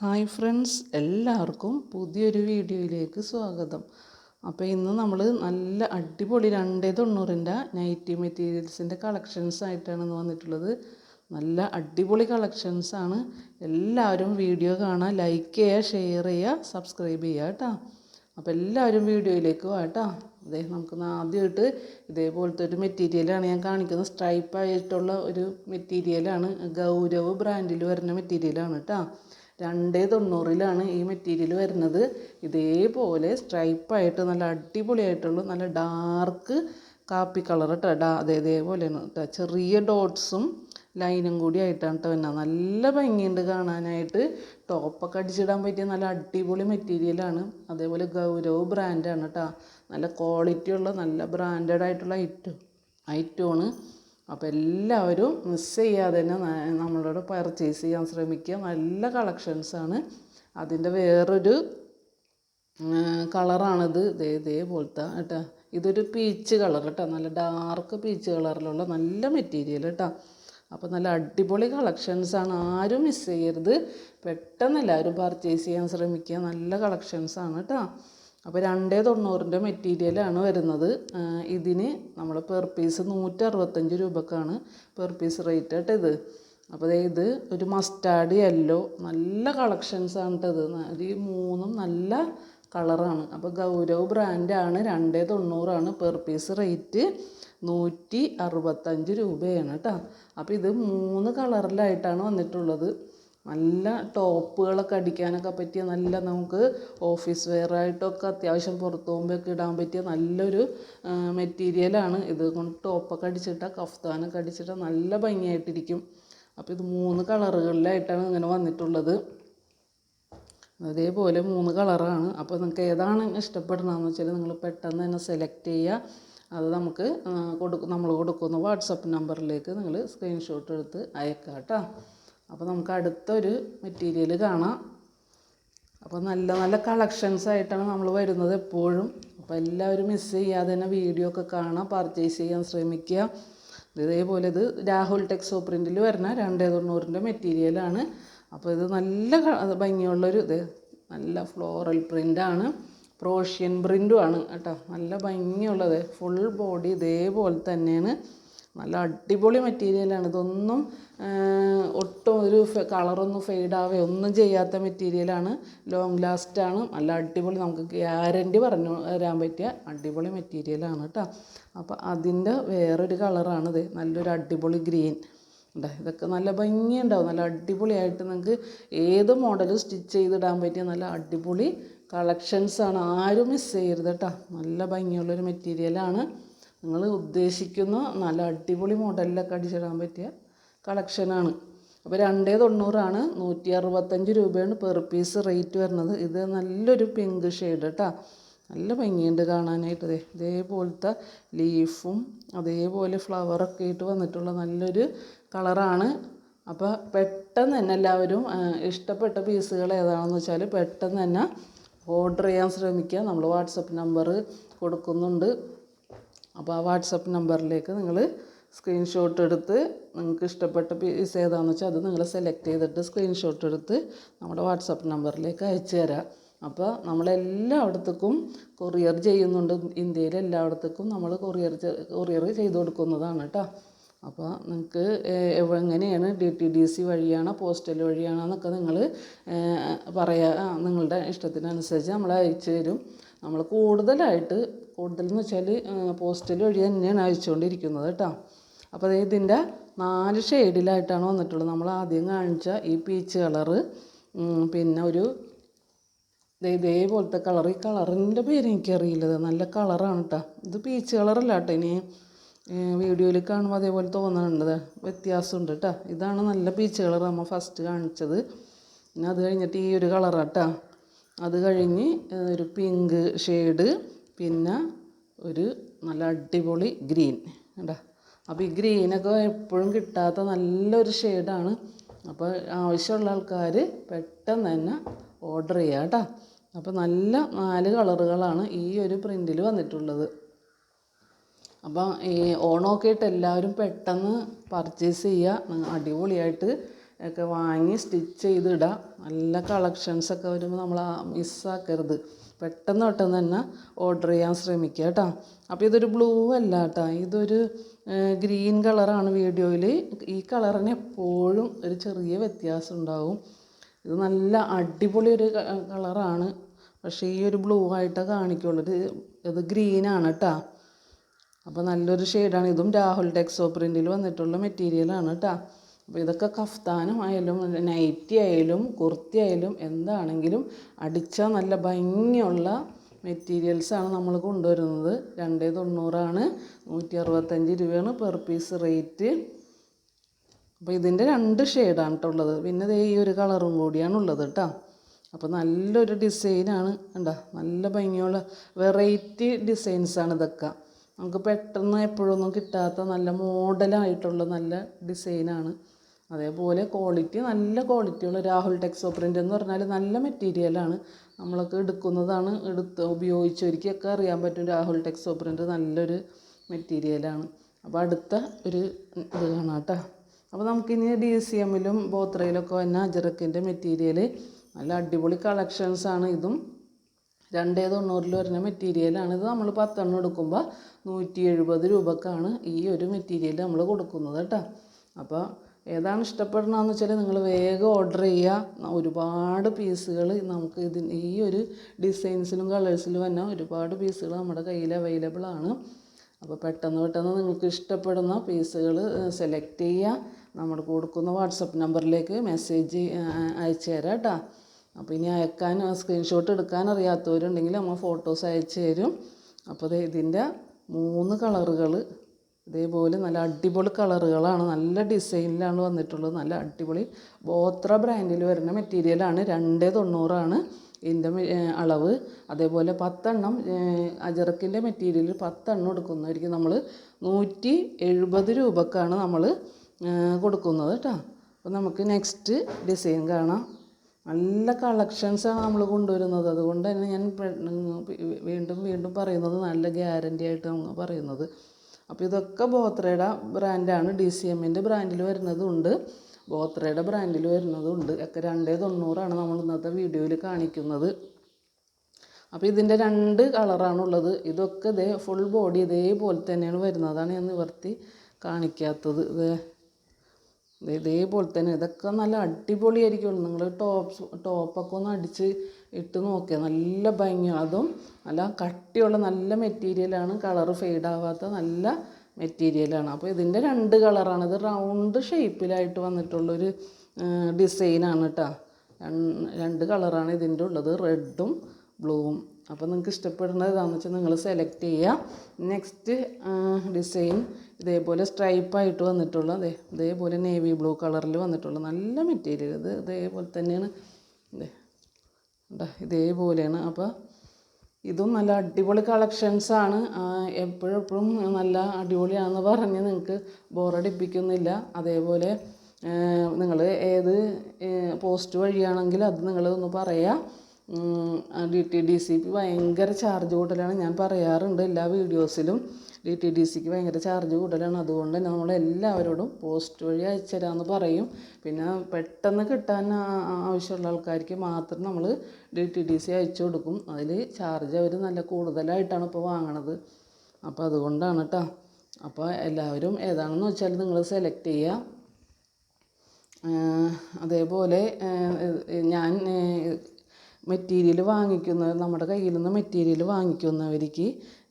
Hi friends എല്ലാവർക്കും പുതിയൊരു വീഡിയോയിലേക്ക് സ്വാഗതം. അപ്പോൾ ഇന്ന് നമ്മൾ നല്ല അടിപൊളി രണ്ടേ തൊണ്ണൂറിന്റെ നൈറ്റി മെറ്റീരിയൽസിന്റെ കളക്ഷൻസ് ആയിട്ടാണ് ഇന്ന് വന്നിട്ടുള്ളത്. നല്ല അടിപൊളി കളക്ഷൻസ് ആണ്. എല്ലാവരും വീഡിയോ കാണാൻ ലൈക്ക് ചെയ്യുക ഷെയർ ചെയ്യുക സബ്സ്ക്രൈബ് ചെയ്യുക കേട്ടോ. അപ്പോൾ എല്ലാവരും വീഡിയോയിലേക്ക് വാട്ടോ അതെ നമുക്ക് ആദ്യമായിട്ട് ഇതേപോലത്തെ ഒരു മെറ്റീരിയലാണ് ഞാൻ കാണിക്കുന്നത്. സ്ട്രൈപ്പായിട്ടുള്ള ഒരു മെറ്റീരിയലാണ് ഗൗരവ് ബ്രാൻഡിൽ വരുന്ന മെറ്റീരിയലാണ് കേട്ടോ. രണ്ടേ തൊണ്ണൂറിലാണ് ഈ മെറ്റീരിയൽ വരുന്നത്. ഇതേപോലെ സ്ട്രൈപ്പായിട്ട് നല്ല അടിപൊളിയായിട്ടുള്ള നല്ല ഡാർക്ക് കാപ്പി കളർ കേട്ടോ ഡാ അതെ ഇതേപോലെയാണ് കേട്ടോ ചെറിയ ഡോട്ട്സും ലൈനും കൂടി ആയിട്ടാണ് കേട്ടോ പിന്നെ നല്ല ഭംഗിയുണ്ട് കാണാനായിട്ട്. ടോപ്പൊക്കെ അടിച്ചിടാൻ പറ്റിയ നല്ല അടിപൊളി മെറ്റീരിയലാണ് അതേപോലെ ഗൗരവ് ബ്രാൻഡാണ് കേട്ടോ നല്ല ക്വാളിറ്റി ഉള്ള നല്ല ബ്രാൻഡഡ് ആയിട്ടുള്ള ഐറ്റം ഐറ്റമാണ് അപ്പോൾ എല്ലാവരും മിസ് ചെയ്യാതെ തന്നെ നമ്മളോട് പർച്ചേസ് ചെയ്യാൻ ശ്രമിക്കുക. നല്ല കളക്ഷൻസാണ് അതിന്റെ വേറൊരു കളറാണിത് ഇതേ ഇതേപോലത്തെ കേട്ടോ. ഇതൊരു പീച്ച് കളർ കേട്ടോ. നല്ല ഡാർക്ക് പീച്ച് കളറിലുള്ള നല്ല മെറ്റീരിയൽ കേട്ടോ. അപ്പോൾ നല്ല അടിപൊളി കളക്ഷൻസാണ് ആരും മിസ് ചെയ്യരുത്. പെട്ടെന്ന് എല്ലാവരും പർച്ചേസ് ചെയ്യാൻ ശ്രമിക്കുക. നല്ല കളക്ഷൻസാണ് കേട്ടോ. അപ്പോൾ രണ്ടേ തൊണ്ണൂറിന്റെ മെറ്റീരിയലാണ് വരുന്നത്. ഇതിന് നമ്മൾ പെർ പീസ് നൂറ്ററുപത്തഞ്ച് രൂപക്കാണ് പെർ പീസ് റേറ്റ് കേട്ടോ ഇത്. അപ്പോൾ ഇത് ഒരു മസ്റ്റാർഡ് യെല്ലോ നല്ല കളക്ഷൻസാണ് ഇത്. ഈ മൂന്നും നല്ല കളറാണ് അപ്പോൾ ഗൗരവ് ബ്രാൻഡാണ് രണ്ടേ തൊണ്ണൂറാണ് പെർ പീസ് റേറ്റ് നൂറ്റി അറുപത്തഞ്ച് രൂപയാണ് കേട്ടോ അപ്പോൾ ഇത് മൂന്ന് കളറിലായിട്ടാണ് വന്നിട്ടുള്ളത്. നല്ല ടോപ്പുകളൊക്കെ അടിക്കാനൊക്കെ പറ്റിയ നല്ല നമുക്ക് ഓഫീസ് വെയർ ആയിട്ടൊക്കെ അത്യാവശ്യം പുറത്ത് പോകുമ്പോഴൊക്കെ ഇടാൻ പറ്റിയ നല്ലൊരു മെറ്റീരിയലാണ് ഇത് കൊണ്ട് ടോപ്പൊക്കെ അടിച്ചിട്ടാൽ കഫ്താനൊക്കെ അടിച്ചിട്ടാൽ നല്ല ഭംഗിയായിട്ടിരിക്കും. അപ്പോൾ ഇത് മൂന്ന് കളറുകളിലായിട്ടാണ് ഇങ്ങനെ വന്നിട്ടുള്ളത്. അതേപോലെ മൂന്ന് കളറാണ്. അപ്പോൾ നിങ്ങൾക്ക് ഏതാണ് ഇഷ്ടപ്പെടുന്നതെന്ന് വെച്ചാൽ നിങ്ങൾ പെട്ടെന്ന് തന്നെ സെലക്ട് ചെയ്യുക. അത് നമുക്ക് കൊടുക്കും നമ്മൾ കൊടുക്കുന്ന വാട്സപ്പ് നമ്പറിലേക്ക് നിങ്ങൾ സ്ക്രീൻഷോട്ട് എടുത്ത് അയക്കാം കേട്ടോ അപ്പോൾ നമുക്ക് അടുത്തൊരു മെറ്റീരിയൽ കാണാം. അപ്പോൾ നല്ല നല്ല കളക്ഷൻസ് ആയിട്ടാണ് നമ്മൾ വരുന്നത് എപ്പോഴും. അപ്പോൾ എല്ലാവരും മിസ് ചെയ്യാതെ തന്നെ വീഡിയോ ഒക്കെ കാണാം പർച്ചേസ് ചെയ്യാൻ ശ്രമിക്കുക. ഇതേപോലെ ഇത് രാഹുൽ ടെക്സോ പ്രിന്റിൽ വരുന്ന രണ്ടേ തൊണ്ണൂറിന്റെ മെറ്റീരിയലാണ് അപ്പോൾ ഇത് നല്ല ഭംഗിയുള്ളൊരു ഇത്. നല്ല ഫ്ലോറൽ പ്രിന്റാണ് പ്രോഷ്യൻ പ്രിന്റുമാണ് കേട്ടോ. നല്ല ഭംഗിയുള്ളത്. ഫുൾ ബോഡി ഇതേപോലെ തന്നെയാണ്. നല്ല അടിപൊളി മെറ്റീരിയലാണ് ഇതൊന്നും ഒട്ടും ഒരു കളറൊന്നും ഫെയ്ഡാവേ ഒന്നും ചെയ്യാത്ത മെറ്റീരിയലാണ് ലോങ് ലാസ്റ്റാണ് നല്ല അടിപൊളി നമുക്ക് ഗ്യാരന്റി പറഞ്ഞു തരാൻ പറ്റിയ അടിപൊളി മെറ്റീരിയലാണ് കേട്ടോ അപ്പോൾ അതിന്റെ വേറൊരു കളറാണിത് നല്ലൊരു അടിപൊളി ഗ്രീൻ ഉണ്ട് ഇതൊക്കെ നല്ല ഭംഗിയുണ്ടാവും. നല്ല അടിപൊളിയായിട്ട് നിങ്ങൾക്ക് ഏത് മോഡലും സ്റ്റിച്ച് ചെയ്തിടാൻ പറ്റിയ നല്ല അടിപൊളി കളക്ഷൻസാണ് ആരും മിസ് ചെയ്യരുത് കേട്ടോ നല്ല ഭംഗിയുള്ളൊരു മെറ്റീരിയലാണ് നിങ്ങൾ ഉദ്ദേശിക്കുന്ന നല്ല അടിപൊളി മോഡലിലൊക്കെ അടിച്ചിടാൻ പറ്റിയ കളക്ഷനാണ് അപ്പോൾ രണ്ടേ തൊണ്ണൂറാണ്. നൂറ്റി അറുപത്തഞ്ച് രൂപയാണ് പെർ പീസ് റേറ്റ് വരുന്നത്. ഇത് നല്ലൊരു പിങ്ക് ഷെയ്ഡ് കേട്ടോ നല്ല ഭംഗിയുണ്ട് കാണാനായിട്ട്. ഇതേപോലത്തെ ലീഫും അതേപോലെ ഫ്ലവറൊക്കെ ആയിട്ട് വന്നിട്ടുള്ള നല്ലൊരു കളറാണ് അപ്പോൾ പെട്ടെന്ന് തന്നെ എല്ലാവരും ഇഷ്ടപ്പെട്ട പീസുകൾ ഏതാണെന്ന് വെച്ചാൽ പെട്ടെന്ന് തന്നെ ഓർഡർ ചെയ്യാൻ ശ്രമിക്കുക. നമ്മൾ വാട്സപ്പ് നമ്പർ കൊടുക്കുന്നുണ്ട്. അപ്പോൾ ആ വാട്സപ്പ് നമ്പറിലേക്ക് നിങ്ങൾ സ്ക്രീൻഷോട്ട് എടുത്ത് നിങ്ങൾക്ക് ഇഷ്ടപ്പെട്ട പീസ് ഏതാണെന്ന് വെച്ചാൽ അത് നിങ്ങൾ സെലക്ട് ചെയ്തിട്ട് സ്ക്രീൻഷോട്ട് എടുത്ത് നമ്മുടെ വാട്സപ്പ് നമ്പറിലേക്ക് അയച്ചു തരാം. അപ്പോൾ നമ്മളെല്ലായിടത്തേക്കും കൊറിയർ ചെയ്യുന്നുണ്ട്. ഇന്ത്യയിൽ എല്ലായിടത്തേക്കും നമ്മൾ കൊറിയർ കൊറിയർ ചെയ്ത് കൊടുക്കുന്നതാണ് കേട്ടോ. അപ്പോൾ നിങ്ങൾക്ക് എങ്ങനെയാണ് ഡി ടി ഡി സി വഴിയാണോ പോസ്റ്റൽ വഴിയാണോ എന്നൊക്കെ നിങ്ങൾ പറയാ നിങ്ങളുടെ ഇഷ്ടത്തിനനുസരിച്ച് നമ്മൾ അയച്ചു തരും. നമ്മൾ കൂടുതലായിട്ട് കൂടുതലെന്ന് വെച്ചാൽ പോസ്റ്റൽ വഴി തന്നെയാണ് അയച്ചുകൊണ്ടിരിക്കുന്നത് കേട്ടോ. അപ്പോൾ അതായത് ഇതിന്റെ നാല് ഷെയ്ഡിലായിട്ടാണ് വന്നിട്ടുള്ളത്. നമ്മൾ ആദ്യം കാണിച്ച ഈ പീച്ച് കളറ് പിന്നെ ഒരു ഇതേപോലത്തെ കളർ ഈ കളറിന്റെ പേര് എനിക്കറിയില്ല. നല്ല കളറാണ് കേട്ടോ ഇത് പീച്ച് കളറല്ല കേട്ടോ ഇനി വീഡിയോയിൽ കാണുമ്പോൾ അതേപോലെ തോന്നുന്നുണ്ട് വ്യത്യാസമുണ്ട് കേട്ടോ ഇതാണ് നല്ല പീച്ച് കളർ നമ്മൾ ഫസ്റ്റ് കാണിച്ചത്. പിന്നെ അത് കഴിഞ്ഞിട്ട് ഈ ഒരു കളറാട്ടോ അത് കഴിഞ്ഞ് ഒരു പിങ്ക് ഷെയ്ഡ്. പിന്നെ ഒരു നല്ല അടിപൊളി ഗ്രീൻ കണ്ടോ? അപ്പോൾ ഈ ഗ്രീനൊക്കെ എപ്പോഴും കിട്ടാത്ത നല്ലൊരു ഷെയ്ഡാണ്. അപ്പോൾ ആവശ്യമുള്ള ആൾക്കാർ പെട്ടെന്ന് തന്നെ ഓർഡർ ചെയ്യുക കേട്ടോ. അപ്പോൾ നല്ല നാല് കളറുകളാണ് ഈ ഒരു പ്രിന്റിൽ വന്നിട്ടുള്ളത്. അപ്പം ഈ ഓണമൊക്കെ ആയിട്ട് എല്ലാവരും പെട്ടെന്ന് പർച്ചേസ് ചെയ്യുക അടിപൊളിയായിട്ട് ഒക്കെ വാങ്ങി സ്റ്റിച്ച് ചെയ്തിടാം. നല്ല കളക്ഷൻസൊക്കെ വരുമ്പോൾ നമ്മൾ മിസ്സാക്കരുത് പെട്ടെന്ന് പെട്ടെന്ന് തന്നെ ഓർഡർ ചെയ്യാൻ ശ്രമിക്കുക കേട്ടോ. അപ്പോൾ ഇതൊരു ബ്ലൂ അല്ല കേട്ടോ. ഇതൊരു ഗ്രീൻ കളറാണ് വീഡിയോയിൽ. ഈ കളറിന് എപ്പോഴും ഒരു ചെറിയ വ്യത്യാസം ഉണ്ടാവും. ഇത് നല്ല അടിപൊളി ഒരു കളറാണ് പക്ഷേ ഈ ഒരു ബ്ലൂ ആയിട്ടേ കാണിക്കുള്ളൂ ഇത് ഗ്രീനാണ് കേട്ടോ. അപ്പോൾ നല്ലൊരു ഷെയ്ഡാണ് ഇതും രാഹുൽ ടെക്സോ പ്രിന്റിൽ വന്നിട്ടുള്ള മെറ്റീരിയലാണ് കേട്ടോ. അപ്പോൾ ഇതൊക്കെ കഫ്താനും ആയാലും നൈറ്റി ആയാലും കുർത്തി ആയാലും എന്താണെങ്കിലും അടിച്ച നല്ല ഭംഗിയുള്ള മെറ്റീരിയൽസാണ് നമ്മൾ കൊണ്ടുവരുന്നത്. രണ്ടേ തൊണ്ണൂറാണ്. നൂറ്റി അറുപത്തഞ്ച് രൂപയാണ് പെർ പീസ് റേറ്റ്. അപ്പോൾ ഇതിന്റെ രണ്ട് ഷെയ്ഡാണ് കേട്ടോ ഉള്ളത്. പിന്നെ ദേ ഈ ഒരു കളറും കൂടിയാണ് ഉള്ളത് കേട്ടോ. അപ്പോൾ നല്ലൊരു ഡിസൈനാണ് കണ്ടോ? നല്ല ഭംഗിയുള്ള വെറൈറ്റി ഡിസൈൻസാണ് ഇതൊക്കെ. നമുക്ക് പെട്ടെന്ന് എപ്പോഴൊന്നും കിട്ടാത്ത നല്ല മോഡലായിട്ടുള്ള നല്ല ഡിസൈനാണ് അതേപോലെ ക്വാളിറ്റി നല്ല ക്വാളിറ്റിയുള്ള രാഹുൽ ടെക്സോ പ്രിന്റ് എന്ന് പറഞ്ഞാൽ നല്ല മെറ്റീരിയലാണ് നമ്മളൊക്കെ എടുക്കുന്നതാണ് എടുത്ത് ഉപയോഗിച്ചവർക്കൊക്കെ അറിയാൻ പറ്റും രാഹുൽ ടെക്സോ പ്രിന്റ് നല്ലൊരു മെറ്റീരിയലാണ് അപ്പോൾ അടുത്ത ഒരു ഇത് കാണാം കേട്ടോ. അപ്പോൾ നമുക്കിനി ഡി സി എമ്മിലും ബോത്രയിലൊക്കെ വന്ന അജറക്കിന്റെ മെറ്റീരിയൽ നല്ല അടിപൊളി കളക്ഷൻസാണ് ഇതും രണ്ടേ തൊണ്ണൂറിൽ വരുന്ന മെറ്റീരിയലാണ് ഇത് നമ്മൾ പത്തെണ്ണം എടുക്കുമ്പോൾ നൂറ്റി എഴുപത് രൂപക്കാണ് ഈ ഒരു മെറ്റീരിയൽ നമ്മൾ കൊടുക്കുന്നത് കേട്ടോ. അപ്പോൾ ഏതാണ് ഇഷ്ടപ്പെടണമെന്ന് വെച്ചാൽ നിങ്ങൾ വേഗം ഓർഡർ ചെയ്യുക ഒരുപാട് പീസുകൾ നമുക്ക് ഇതിന് ഈ ഒരു ഡിസൈൻസിലും കളേഴ്സിലും തന്നെ ഒരുപാട് പീസുകൾ നമ്മുടെ കയ്യിൽ അവൈലബിൾ ആണ്. അപ്പോൾ പെട്ടെന്ന് പെട്ടെന്ന് നിങ്ങൾക്ക് ഇഷ്ടപ്പെടുന്ന പീസുകൾ സെലക്ട് ചെയ്യുക നമ്മൾ കൊടുക്കുന്ന വാട്സപ്പ് നമ്പറിലേക്ക് മെസ്സേജ് അയച്ചു തരാം കേട്ടോ അപ്പോൾ ഇനി അയക്കാൻ സ്ക്രീൻഷോട്ട് എടുക്കാൻ അറിയാത്തവരുണ്ടെങ്കിൽ നമ്മൾ ഫോട്ടോസ് അയച്ചു തരും. അപ്പോൾ ഇതിന്റെ മൂന്ന് കളറുകൾ ഇതേപോലെ നല്ല അടിപൊളി കളറുകളാണ് നല്ല ഡിസൈനിലാണ് വന്നിട്ടുള്ളത് നല്ല അടിപൊളി. ബോത്ര ബ്രാൻഡിൽ വരുന്ന മെറ്റീരിയലാണ് രണ്ടേ തൊണ്ണൂറാണ് ഇതിന്റെ അളവ്. അതേപോലെ പത്തെണ്ണം അജറക്കിന്റെ മെറ്റീരിയൽ പത്തെണ്ണം എടുക്കുന്നതായിരിക്കും നമ്മൾ നൂറ്റി എഴുപത് രൂപക്കാണ് നമ്മൾ കൊടുക്കുന്നത് കേട്ടോ അപ്പോൾ നമുക്ക് നെക്സ്റ്റ് ഡിസൈൻ കാണാം. നല്ല കളക്ഷൻസാണ് നമ്മൾ കൊണ്ടുവരുന്നത്. അതുകൊണ്ട് തന്നെ ഞാൻ വീണ്ടും വീണ്ടും പറയുന്നത് നല്ല ഗ്യാരന്റി ആയിട്ട് പറയുന്നത്. അപ്പോൾ ഇതൊക്കെ ബോത്രയുടെ ബ്രാൻഡാണ്. ഡി സി എമ്മിന്റെ ബ്രാൻഡിൽ വരുന്നതുണ്ട്. ബോത്രയുടെ ബ്രാൻഡിൽ വരുന്നതുണ്ട്. ഒക്കെ രണ്ടേ തൊണ്ണൂറാണ് നമ്മൾ ഇന്നത്തെ വീഡിയോയിൽ കാണിക്കുന്നത്. അപ്പോൾ ഇതിന്റെ രണ്ട് കളറാണുള്ളത്. ഇതൊക്കെ ഇതേ ഫുൾ ബോഡി ഇതേപോലെ തന്നെയാണ് വരുന്നതാണ് ഞാൻ നിവർത്തി കാണിക്കാത്തത്. ഇത് ഇതേപോലെ തന്നെ. ഇതൊക്കെ നല്ല അടിപൊളിയായിരിക്കുള്ളൂ നിങ്ങൾ ടോപ്പ് ടോപ്പൊക്കെ ഒന്ന് അടിച്ച് ഇട്ട് നോക്കിയാൽ നല്ല ഭംഗിയാണ് അതും നല്ല കട്ടിയുള്ള നല്ല മെറ്റീരിയലാണ് കളറ് ഫെയ്ഡ് ആവാത്ത നല്ല മെറ്റീരിയലാണ് അപ്പോൾ ഇതിന്റെ രണ്ട് കളറാണ് ഇത് റൗണ്ട് ഷേപ്പിലായിട്ട് വന്നിട്ടുള്ളൊരു ഡിസൈനാണ് കേട്ടോ രണ്ട് കളറാണ് ഇതിന്റെ ഉള്ളത്. റെഡും ബ്ലൂവും അപ്പോൾ നിങ്ങൾക്ക് ഇഷ്ടപ്പെടുന്നത് ഏതാണെന്ന് വെച്ചാൽ നിങ്ങൾ സെലക്ട് ചെയ്യുക നെക്സ്റ്റ് ഡിസൈൻ ഇതേപോലെ സ്ട്രൈപ്പായിട്ട് വന്നിട്ടുള്ള അതെ ഇതേപോലെ നേവി ബ്ലൂ കളറിൽ വന്നിട്ടുള്ള നല്ല മെറ്റീരിയൽ ഇത് ഇതേപോലെ തന്നെയാണ് ഇതേ ഇതേപോലെയാണ്. അപ്പോൾ ഇതും നല്ല അടിപൊളി കളക്ഷൻസാണ് എപ്പോഴും എപ്പോഴും നല്ല അടിപൊളിയാണെന്ന് പറഞ്ഞ് നിങ്ങൾക്ക് ബോറടിപ്പിക്കുന്നില്ല അതേപോലെ നിങ്ങൾ ഏത് പോസ്റ്റ് വഴിയാണെങ്കിൽ അത് നിങ്ങൾ ഒന്ന് പറയുക D T D C P ഭയങ്കര ചാർജ് കൂട്ടലാണ് ഞാൻ പറയാറുണ്ട് എല്ലാ വീഡിയോസിലും ഡി ടി ഡി സിക്ക് ഭയങ്കര ചാർജ് കൂടുതലാണ്. അതുകൊണ്ട് നമ്മൾ എല്ലാവരോടും പോസ്റ്റ് വഴി അയച്ചു തരാമെന്ന് പറയും. പിന്നെ പെട്ടെന്ന് കിട്ടാൻ ആവശ്യമുള്ള ആൾക്കാർക്ക് മാത്രം നമ്മൾ ഡി ടി ഡി സി അയച്ചു കൊടുക്കും. അതിൽ ചാർജ് അവർ നല്ല കൂടുതലായിട്ടാണ് ഇപ്പോൾ വാങ്ങണത്. അപ്പോൾ അതുകൊണ്ടാണ് കേട്ടോ അപ്പോൾ എല്ലാവരും ഏതാണെന്ന് വെച്ചാൽ നിങ്ങൾ സെലക്ട് ചെയ്യുക അതേപോലെ ഞാൻ മെറ്റീരിയൽ വാങ്ങിക്കുന്ന നമ്മുടെ കയ്യിൽ നിന്ന് മെറ്റീരിയൽ വാങ്ങിക്കുന്നവർക്ക്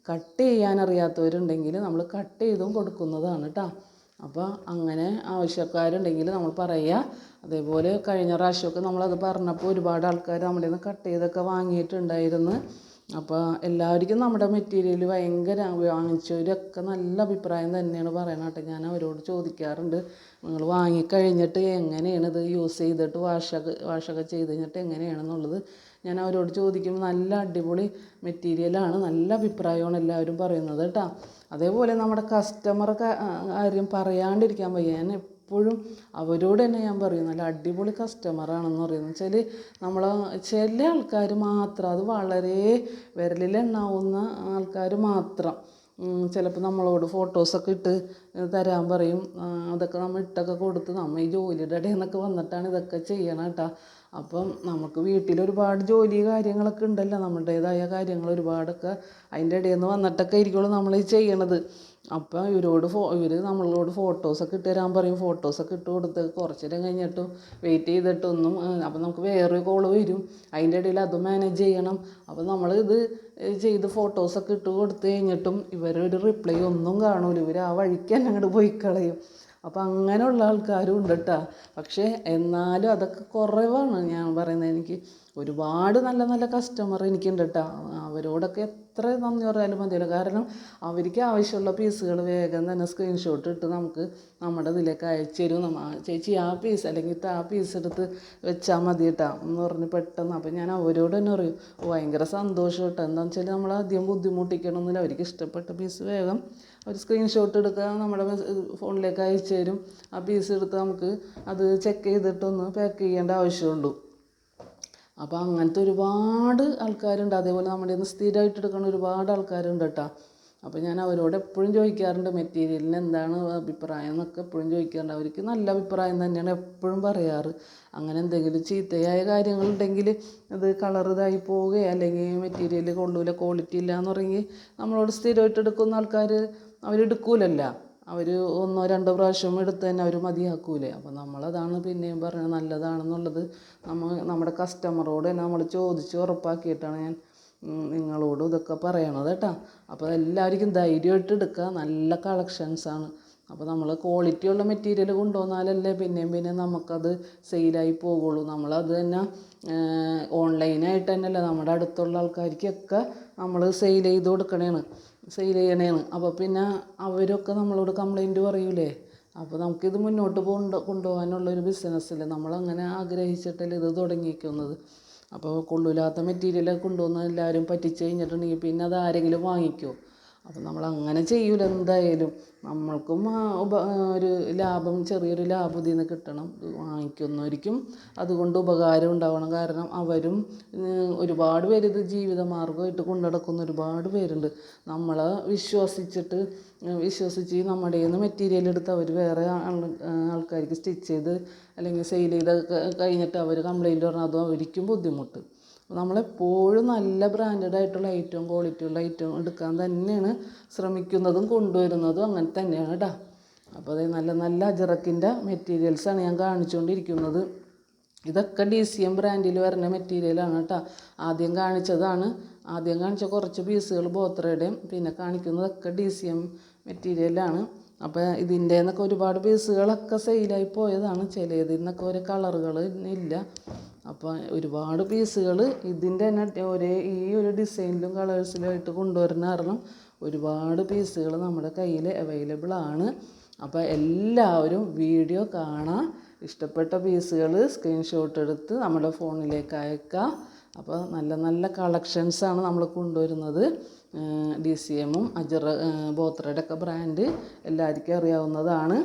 കട്ട് ചെയ്യാൻ അറിയാത്തവരുണ്ടെങ്കിൽ നമ്മൾ കട്ട് ചെയ്തും കൊടുക്കുന്നതാണ് കേട്ടോ അപ്പോൾ അങ്ങനെ ആവശ്യക്കാരുണ്ടെങ്കിൽ നമ്മൾ പറയുക. അതേപോലെ കഴിഞ്ഞ പ്രാവശ്യമൊക്കെ നമ്മളത് പറഞ്ഞപ്പോൾ ഒരുപാട് ആൾക്കാർ നമ്മുടെ നിന്ന് കട്ട് ചെയ്തൊക്കെ വാങ്ങിയിട്ടുണ്ടായിരുന്നു. അപ്പോൾ എല്ലാവർക്കും നമ്മുടെ മെറ്റീരിയൽ ഭയങ്കര വാങ്ങിച്ചവരൊക്കെ നല്ല അഭിപ്രായം തന്നെയാണ് പറയുന്നത് കേട്ടോ ഞാൻ അവരോട് ചോദിക്കാറുണ്ട്. നിങ്ങൾ വാങ്ങിക്കഴിഞ്ഞിട്ട് എങ്ങനെയാണ് ഇത് യൂസ് ചെയ്തിട്ട് വാഷൊക്കെ വാഷൊക്കെ ചെയ്ത് കഴിഞ്ഞിട്ട് എങ്ങനെയാണെന്നുള്ളത്? ഞാൻ അവരോട് ചോദിക്കുമ്പോൾ നല്ല അടിപൊളി മെറ്റീരിയലാണ് നല്ല അഭിപ്രായമാണ് എല്ലാവരും പറയുന്നത് കേട്ടോ. അതേപോലെ നമ്മുടെ കസ്റ്റമർ കാര്യം പറയാണ്ടിരിക്കാൻ വയ്യ. ഞാൻ എപ്പോഴും അവരോട് തന്നെ ഞാൻ പറയും നല്ല അടിപൊളി കസ്റ്റമറാണെന്ന് പറയുന്നത് വെച്ചാൽ നമ്മൾ ചില ആൾക്കാർ മാത്രം അത് വളരെ വിരലിലെണ്ണാവുന്ന ആൾക്കാർ മാത്രം. ചിലപ്പോൾ നമ്മളോട് ഫോട്ടോസൊക്കെ ഇട്ട് തരാൻ പറയും. അതൊക്കെ നമ്മൾ ഇട്ടൊക്കെ കൊടുത്ത് നമ്മൾ ഈ ജോലിയുടെ ഇടയിൽ നിന്നൊക്കെ വന്നിട്ടാണ് ഇതൊക്കെ ചെയ്യണം കേട്ടോ. അപ്പം നമുക്ക് വീട്ടിൽ ഒരുപാട് ജോലി കാര്യങ്ങളൊക്കെ ഉണ്ടല്ലോ. നമ്മുടേതായ കാര്യങ്ങൾ ഒരുപാടൊക്കെ അതിന്റെ ഇടയിൽ നിന്ന് വന്നിട്ടൊക്കെ ആയിരിക്കുമല്ലോ നമ്മൾ ഈ ചെയ്യണത്. അപ്പം ഇവരോട് ഫോ ഇവർ നമ്മളോട് ഫോട്ടോസൊക്കെ ഇട്ട് തരാൻ പറയും. ഫോട്ടോസൊക്കെ ഇട്ട് കൊടുത്ത് കുറച്ച് നേരം കഴിഞ്ഞിട്ടും വെയിറ്റ് ചെയ്തിട്ടൊന്നും അപ്പം നമുക്ക് വേറൊരു കോൾ വരും. അതിന്റെ ഇടയിൽ അത് മാനേജ് ചെയ്യണം. അപ്പം നമ്മൾ ഇത് ചെയ്ത് ഫോട്ടോസൊക്കെ ഇട്ട് കൊടുത്ത് കഴിഞ്ഞിട്ടും ഇവരൊരു റിപ്ലൈ ഒന്നും കാണൂല. ഇവർ ആ വഴിക്ക് തന്നെ അങ്ങോട്ട് പോയി കളയും. അപ്പം അങ്ങനെയുള്ള ആൾക്കാരും ഉണ്ട് കേട്ടോ പക്ഷേ എന്നാലും അതൊക്കെ കുറവാണ് ഞാൻ പറയുന്നത്. എനിക്ക് ഒരുപാട് നല്ല നല്ല കസ്റ്റമർ എനിക്കുണ്ട് കേട്ടോ അവരോടൊക്കെ എത്ര നന്ദി പറയാലും മതിയല്ലോ. കാരണം അവർക്ക് ആവശ്യമുള്ള പീസുകൾ വേഗം തന്നെ സ്ക്രീൻഷോട്ട് ഇട്ട് നമുക്ക് നമ്മുടെ ഇതിലേക്ക് അയച്ചു തരും. ചേച്ചി ആ പീസ് അല്ലെങ്കിൽ ആ പീസ് എടുത്ത് വെച്ചാൽ മതി കേട്ടോ എന്ന് പറഞ്ഞ് പെട്ടെന്ന് അപ്പം ഞാൻ അവരോട് തന്നെ പറയും "ഓ, ഭയങ്കര സന്തോഷം കേട്ടോ എന്താണെന്ന് വെച്ചാൽ നമ്മൾ അധികം ബുദ്ധിമുട്ടിക്കണമെന്നില്ല അവർക്ക് ഇഷ്ടപ്പെട്ട പീസ് വേഗം ഒരു സ്ക്രീൻഷോട്ട് എടുക്കുക നമ്മുടെ ഫോണിലേക്ക് അയച്ചു തരും. ആ പീസ് എടുത്ത് നമുക്ക് അത് ചെക്ക് ചെയ്തിട്ടൊന്ന് പാക്ക് ചെയ്യേണ്ട ആവശ്യമുള്ളൂ അപ്പോൾ അങ്ങനത്തെ ഒരുപാട് ആൾക്കാരുണ്ട്. അതേപോലെ നമ്മുടെ ഇന്ന് സ്ഥിരമായിട്ട് എടുക്കുന്ന ഒരുപാട് ആൾക്കാരുണ്ട് കേട്ടോ. അപ്പോൾ ഞാൻ അവരോട് എപ്പോഴും ചോദിക്കാറുണ്ട് മെറ്റീരിയലിന് എന്താണ് അഭിപ്രായം? എന്നൊക്കെ എപ്പോഴും ചോദിക്കാറുണ്ട്. അവർക്ക് നല്ല അഭിപ്രായം തന്നെയാണ് എപ്പോഴും പറയാറ്. അങ്ങനെ എന്തെങ്കിലും ചീത്തയായ കാര്യങ്ങളുണ്ടെങ്കിൽ അത് കളർ ഇതായി പോവുകയോ അല്ലെങ്കിൽ മെറ്റീരിയൽ കൊള്ളൂല ക്വാളിറ്റി ഇല്ല എന്ന് നമ്മളോട് സ്ഥിരമായിട്ട് എടുക്കുന്ന ആൾക്കാർ അവരെടുക്കൂലല്ല. അവർ ഒന്നോ രണ്ടോ പ്രാവശ്യം എടുത്ത് തന്നെ അവർ മതിയാക്കൂലേ. അപ്പോൾ നമ്മളതാണ് പിന്നെയും പറഞ്ഞത് നല്ലതാണെന്നുള്ളത് നമ്മൾ നമ്മുടെ കസ്റ്റമറോട് തന്നെ നമ്മൾ ചോദിച്ച് ഉറപ്പാക്കിയിട്ടാണ് ഞാൻ നിങ്ങളോടും ഇതൊക്കെ പറയണത് കേട്ടോ. അപ്പോൾ എല്ലാവർക്കും ധൈര്യമായിട്ട് എടുക്കുക. നല്ല കളക്ഷൻസാണ് അപ്പോൾ നമ്മൾ ക്വാളിറ്റിയുള്ള മെറ്റീരിയൽ കൊണ്ടുവന്നാലല്ലേ പിന്നെയും പിന്നെ നമുക്കത് സെയിലായി പോകുള്ളൂ നമ്മളത് തന്നെ ഓൺലൈനായിട്ട് തന്നെയല്ല നമ്മുടെ അടുത്തുള്ള ആൾക്കാർക്കൊക്കെ നമ്മൾ സെയിൽ ചെയ്ത് കൊടുക്കണേണ് സെയിൽ ചെയ്യണേന്ന് അപ്പോൾ പിന്നെ അവരൊക്കെ നമ്മളോട് കംപ്ലൈന്റ് പറയൂലേ? അപ്പോൾ നമുക്കിത് മുന്നോട്ട് കൊണ്ട് കൊണ്ടുപോകാനുള്ളൊരു ബിസിനസ്സല്ലേ നമ്മളങ്ങനെ ആഗ്രഹിച്ചിട്ടല്ലേ ഇത് തുടങ്ങിയിരിക്കുന്നത് അപ്പോൾ കൊള്ളില്ലാത്ത മെറ്റീരിയലൊക്കെ കൊണ്ടുവന്ന് എല്ലാവരും പറ്റിച്ച് കഴിഞ്ഞിട്ടുണ്ടെങ്കിൽ പിന്നെ അത് ആരെങ്കിലും വാങ്ങിക്കുമോ അപ്പം നമ്മൾ അങ്ങനെ ചെയ്യൂല എന്തായാലും. നമ്മൾക്കും ഉപ ഒരു ലാഭം ചെറിയൊരു ലാഭം ഇതിൽ നിന്ന് കിട്ടണം വാങ്ങിക്കുന്നവർക്കും അതുകൊണ്ട് ഉപകാരം ഉണ്ടാവണം. കാരണം അവരും ഒരുപാട് പേര് ഇത് ജീവിതമാർഗമായിട്ട് കൊണ്ടു നടക്കുന്ന ഒരുപാട് പേരുണ്ട്. നമ്മളെ വിശ്വസിച്ചിട്ട് വിശ്വസിച്ച് നമ്മുടെ നിന്ന് മെറ്റീരിയൽ എടുത്ത് അവർ വേറെ ആൾക്കാർക്ക് സ്റ്റിച്ച് ചെയ്ത് അല്ലെങ്കിൽ സെയിൽ ചെയ്ത് കഴിഞ്ഞിട്ട് അവർ കംപ്ലൈന്റ് പറഞ്ഞാൽ അതും അവർക്കും ബുദ്ധിമുട്ട്. നമ്മളെപ്പോഴും നല്ല ബ്രാൻഡഡ് ആയിട്ടുള്ള ഏറ്റവും ക്വാളിറ്റി ഉള്ള ഐറ്റം എടുക്കാൻ തന്നെയാണ് ശ്രമിക്കുന്നതും കൊണ്ടുവരുന്നതും അങ്ങനെ തന്നെയാണ് കേട്ടോ അപ്പോൾ അത് നല്ല നല്ല അജറക്കിന്റെ മെറ്റീരിയൽസാണ് ഞാൻ കാണിച്ചുകൊണ്ടിരിക്കുന്നത് ഇതൊക്കെ ഡി സി എം ബ്രാൻഡിൽ വരുന്ന മെറ്റീരിയലാണ് കേട്ടോ ആദ്യം കാണിച്ചതാണ്. ആദ്യം കാണിച്ച കുറച്ച് പീസുകൾ ബോത്രയുടെയും പിന്നെ കാണിക്കുന്നതൊക്കെ ഡി സി എം മെറ്റീരിയലാണ് അപ്പോൾ ഇതിന്റെ നിന്നൊക്കെ ഒരുപാട് പീസുകളൊക്കെ സെയിലായി പോയതാണ്. ചിലതിൽ നിന്നൊക്കെ ഒരു കളറുകൾ ഇല്ല. അപ്പോൾ ഒരുപാട് പീസുകൾ ഇതിന്റെ തന്നെ ഒരേ ഈ ഒരു ഡിസൈനിലും കളേഴ്സിലുമായിട്ട് കൊണ്ടുവരുന്ന കാരണം ഒരുപാട് പീസുകൾ നമ്മുടെ കയ്യിൽ അവൈലബിൾ ആണ്. അപ്പോൾ എല്ലാവരും വീഡിയോ കാണാം. ഇഷ്ടപ്പെട്ട പീസുകൾ സ്ക്രീൻഷോട്ട് എടുത്ത് നമ്മുടെ ഫോണിലേക്ക് അയക്കാം. അപ്പോൾ നല്ല നല്ല കളക്ഷൻസാണ് നമ്മൾ കൊണ്ടുവരുന്നത്. ഡി സി എമ്മും അജറ ബോത്രയുടെ ഒക്കെ ബ്രാൻഡ് എല്ലാവർക്കും അറിയാവുന്നതാണ്.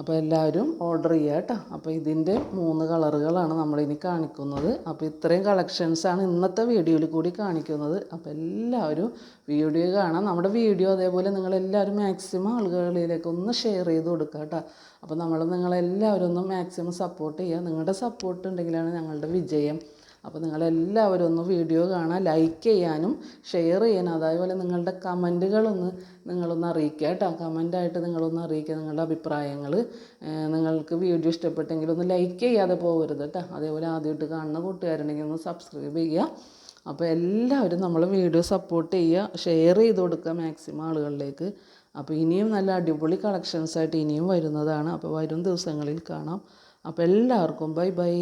അപ്പോൾ എല്ലാവരും ഓർഡർ ചെയ്യുക കേട്ടോ. അപ്പോൾ ഇതിന്റെ മൂന്ന് കളറുകളാണ് നമ്മളിനി കാണിക്കുന്നത്. അപ്പോൾ ഇത്രയും കളക്ഷൻസാണ് ഇന്നത്തെ വീഡിയോയിൽ കൂടി കാണിക്കുന്നത്. അപ്പോൾ എല്ലാവരും വീഡിയോ കാണാം. നമ്മുടെ വീഡിയോ അതേപോലെ നിങ്ങളെല്ലാവരും മാക്സിമം ആളുകളിലേക്ക് ഒന്ന് ഷെയർ ചെയ്ത് കൊടുക്കുക കേട്ടോ. അപ്പോൾ നമ്മൾ നിങ്ങളെല്ലാവരും ഒന്ന് മാക്സിമം സപ്പോർട്ട് ചെയ്യുക നിങ്ങളുടെ സപ്പോർട്ട് ഉണ്ടെങ്കിലാണ് ഞങ്ങളുടെ വിജയം. അപ്പോൾ നിങ്ങളെല്ലാവരും ഒന്ന് വീഡിയോ കാണാൻ ലൈക്ക് ചെയ്യാനും ഷെയർ ചെയ്യാനും അതേപോലെ നിങ്ങളുടെ കമന്റുകളൊന്ന് നിങ്ങളൊന്ന് അറിയിക്കുക കേട്ടോ. കമന്റായിട്ട് നിങ്ങളൊന്ന് അറിയിക്കുക നിങ്ങളുടെ അഭിപ്രായങ്ങൾ നിങ്ങൾക്ക് വീഡിയോ ഇഷ്ടപ്പെട്ടെങ്കിൽ ഒന്ന് ലൈക്ക് ചെയ്യാതെ പോകരുത് കേട്ടോ. അതേപോലെ ആദ്യമായിട്ട് കാണുന്ന കൂട്ടുകാരുണ്ടെങ്കിൽ ഒന്ന് സബ്സ്ക്രൈബ് ചെയ്യുക. അപ്പോൾ എല്ലാവരും നമ്മൾ വീഡിയോ സപ്പോർട്ട് ചെയ്യുക ഷെയർ ചെയ്ത് കൊടുക്കുക മാക്സിമം ആളുകളിലേക്ക്. അപ്പോൾ ഇനിയും നല്ല അടിപൊളി കളക്ഷൻസായിട്ട് ഇനിയും വരുന്നതാണ്. അപ്പോൾ വരും ദിവസങ്ങളിൽ കാണാം. അപ്പോൾ എല്ലാവർക്കും ബൈ ബൈ